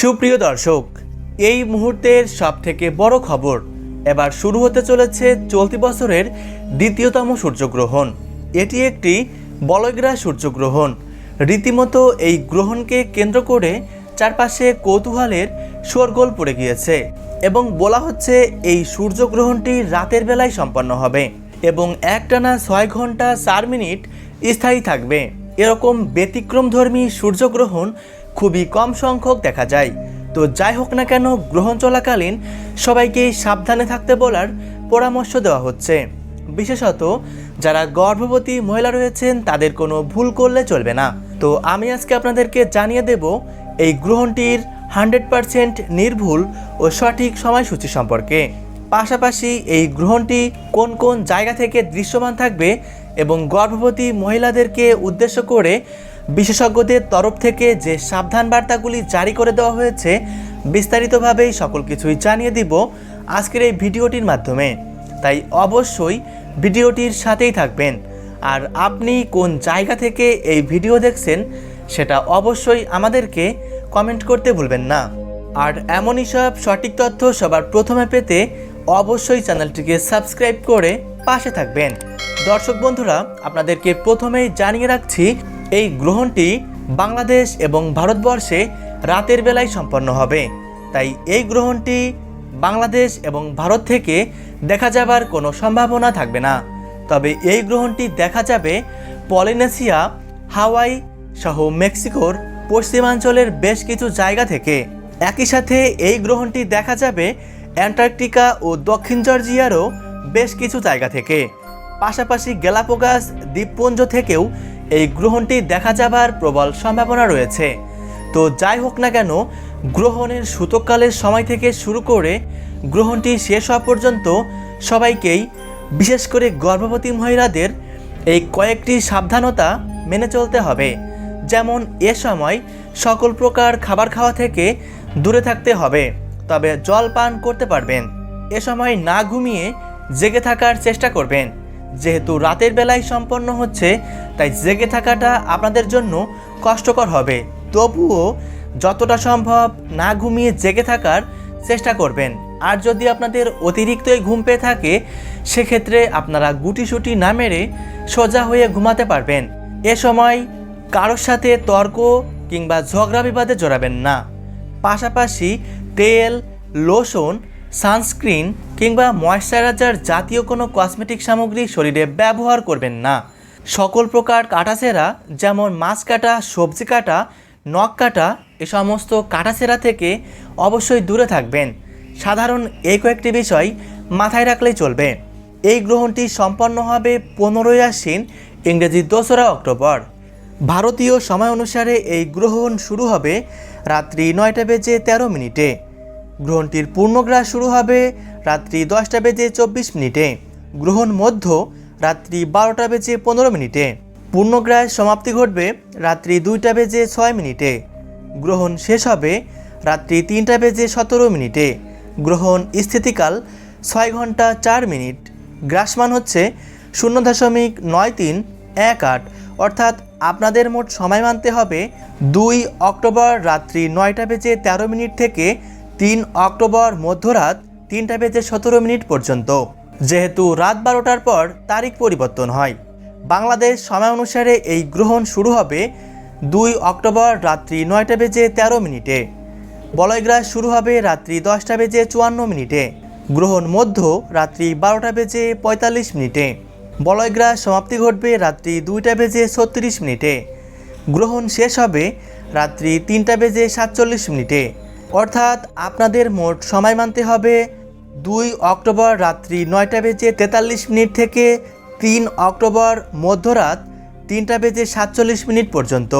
সুপ্রিয় দর্শক, এই মুহূর্তের সবথেকে বড় খবর এবার শুরু হতে চলেছে চলতি বছরের দ্বিতীয়তম সূর্যগ্রহণ। এটি একটি বলয়গ্রাস সূর্যগ্রহণ। রীতিমতো এই গ্রহণকে কেন্দ্র করে চারপাশে কৌতূহলের শোরগোল পড়ে গিয়েছে এবং বলা হচ্ছে এই সূর্যগ্রহণটি রাতের বেলায় সম্পন্ন হবে এবং একটানা ছয় ঘণ্টা চার মিনিট স্থায়ী থাকবে। এরকম ব্যতিক্রমধর্মী সূর্যগ্রহণ খুবই কম সংখ্যক দেখা যায়। তো যাই হোক না কেন, গ্রহণ চলাকালীন সবাইকে সাবধানে থাকতে বলার পরামর্শ দেওয়া হচ্ছে। বিশেষত যারা গর্ভবতী মহিলা রয়েছেন, তাদের কোনো ভুল করলে চলবে না। তো আমি আজকে আপনাদেরকে জানিয়ে দেব, এই গ্রহণটির হান্ড্রেড পারসেন্ট নির্ভুল ও সঠিক সময়সূচি সম্পর্কে। পাশাপাশি এই গ্রহণটি কোন কোন জায়গা থেকে দৃশ্যমান থাকবে এবং গর্ভবতী মহিলাদেরকে উদ্দেশ্য করে বিশেষজ্ঞদের তরফ থেকে যে সাবধান বার্তাগুলি জারি করে দেওয়া হয়েছে, বিস্তারিতভাবেই সকল কিছুই জানিয়ে দিব আজকের এই ভিডিওটির মাধ্যমে। তাই অবশ্যই ভিডিওটির সাথেই থাকবেন। আর আপনি কোন জায়গা থেকে এই ভিডিও দেখছেন, সেটা অবশ্যই আমাদেরকে কমেন্ট করতে ভুলবেন না। আর এমনই সব সঠিক তথ্য সবার প্রথমে পেতে অবশ্যই চ্যানেলটিকে সাবস্ক্রাইব করে পাশে থাকবেন। দর্শক বন্ধুরা, আপনাদেরকে প্রথমেই জানিয়ে রাখছি এই গ্রহণটি বাংলাদেশ এবং ভারতবর্ষে রাতের বেলায় সম্পন্ন হবে। তাই এই গ্রহণটি বাংলাদেশ এবং ভারত থেকে দেখা যাবার কোনো সম্ভাবনা থাকবে না। তবে এই গ্রহণটি দেখা যাবে পলিনেশিয়া, হাওয়াই সহ মেক্সিকোর পশ্চিমাঞ্চলের বেশ কিছু জায়গা থেকে। একই সাথে এই গ্রহণটি দেখা যাবে অ্যান্টার্কটিকা ও দক্ষিণ জর্জিয়ারও বেশ কিছু জায়গা থেকে। পাশাপাশি গ্যালাপোগাস দ্বীপপুঞ্জ থেকেও এই গ্রহণটি দেখা যাবার প্রবল সম্ভাবনা রয়েছে। তো যাই হোক না কেন, গ্রহণের সূতককালের সময় থেকে শুরু করে গ্রহণটি শেষ হওয়া পর্যন্ত সবাইকেই, বিশেষ করে গর্ভবতী মহিলাদের, এই কয়েকটি সাবধানতা মেনে চলতে হবে। যেমন, এ সময় সকল প্রকার খাবার খাওয়া থেকে দূরে থাকতে হবে, তবে জল পান করতে পারবেন। এ সময় না ঘুমিয়ে জেগে থাকার চেষ্টা করবেন। যেহেতু রাতের বেলায় সম্পন্ন হচ্ছে, তাই জেগে থাকাটা আপনাদের জন্য কষ্টকর হবে। তবুও যতটা সম্ভব না ঘুমিয়ে জেগে থাকার চেষ্টা করবেন। আর যদি আপনাদের অতিরিক্তই ঘুম পেয়ে থাকে, সেক্ষেত্রে আপনারা গুটিসুটি না মেরে সোজা হয়ে ঘুমাতে পারবেন। এ সময় কারোর সাথে তর্ক কিংবা ঝগড়া বিবাদে জড়াবেন না। পাশাপাশি তেল, লোশন সানস্ক্রিন কিংবা ময়শ্চারাইজার জাতীয় কোনো কসমেটিক সামগ্রী শরীরে ব্যবহার করবেন না। সকল প্রকার কাটাছেঁড়া, যেমন মাছ কাটা, সবজি কাটা, নখ কাটা, এ সমস্ত কাটাছেঁড়া থেকে অবশ্যই দূরে থাকবেন। সাধারণ এই কয়েকটি বিষয় মাথায় রাখলেই চলবে। এই গ্রহণটি সম্পন্ন হবে পনেরোই আশ্বিন, ইংরেজি দোসরা অক্টোবর। ভারতীয় সময় অনুসারে এই গ্রহণ শুরু হবে রাত্রি নয়টা বেজে তেরো মিনিটে। গ্রহণটির পূর্ণগ্রাস শুরু হবে রাত্রি দশটা বেজে চব্বিশ মিনিটে। গ্রহণ মধ্য রাত্রি বারোটা বেজে পনেরো মিনিটে। পূর্ণগ্রাস সমাপ্তি ঘটবে রাত্রি দুইটা বেজে ছয় মিনিটে। গ্রহণ শেষ হবে রাত্রি তিনটা বেজে সতেরো মিনিটে। গ্রহণ স্থিতিকাল ছয় ঘণ্টা চার মিনিট। গ্রাসমান হচ্ছে শূন্য দশমিক নয় তিন এক আট। অর্থাৎ আপনাদের মোট সময় মানতে হবে দুই অক্টোবর রাত্রি নয়টা বেজে তেরো মিনিট থেকে তিন অক্টোবর মধ্যরাত তিনটা বেজে সতেরো মিনিট পর্যন্ত। যেহেতু রাত বারোটার পর তারিখ পরিবর্তন হয়। বাংলাদেশ সময় অনুসারে এই গ্রহণ শুরু হবে দুই অক্টোবর রাত্রি নয়টা বেজে তেরো মিনিটে। বলয়গ্রাস শুরু হবে রাত্রি দশটা বেজে চুয়ান্ন মিনিটে। গ্রহণ মধ্য রাত্রি বারোটা বেজে পঁয়তাল্লিশ মিনিটে। বলয়গ্রাস সমাপ্তি ঘটবে রাত্রি দুইটা বেজে ছত্রিশ মিনিটে। গ্রহণ শেষ হবে রাত্রি তিনটা বেজে সাতচল্লিশ মিনিটে। অর্থাৎ আপনাদের মোট সময় মানতে হবে দুই অক্টোবর রাত্রি নয়টা বেজে তেতাল্লিশ মিনিট থেকে তিন অক্টোবর মধ্যরাত তিনটা বেজে সাতচল্লিশ মিনিট পর্যন্ত।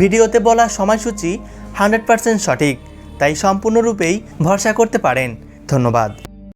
ভিডিওতে বলা সময়সূচি হান্ড্রেড পার্সেন্ট সঠিক, তাই সম্পূর্ণরূপেই ভরসা করতে পারেন। ধন্যবাদ।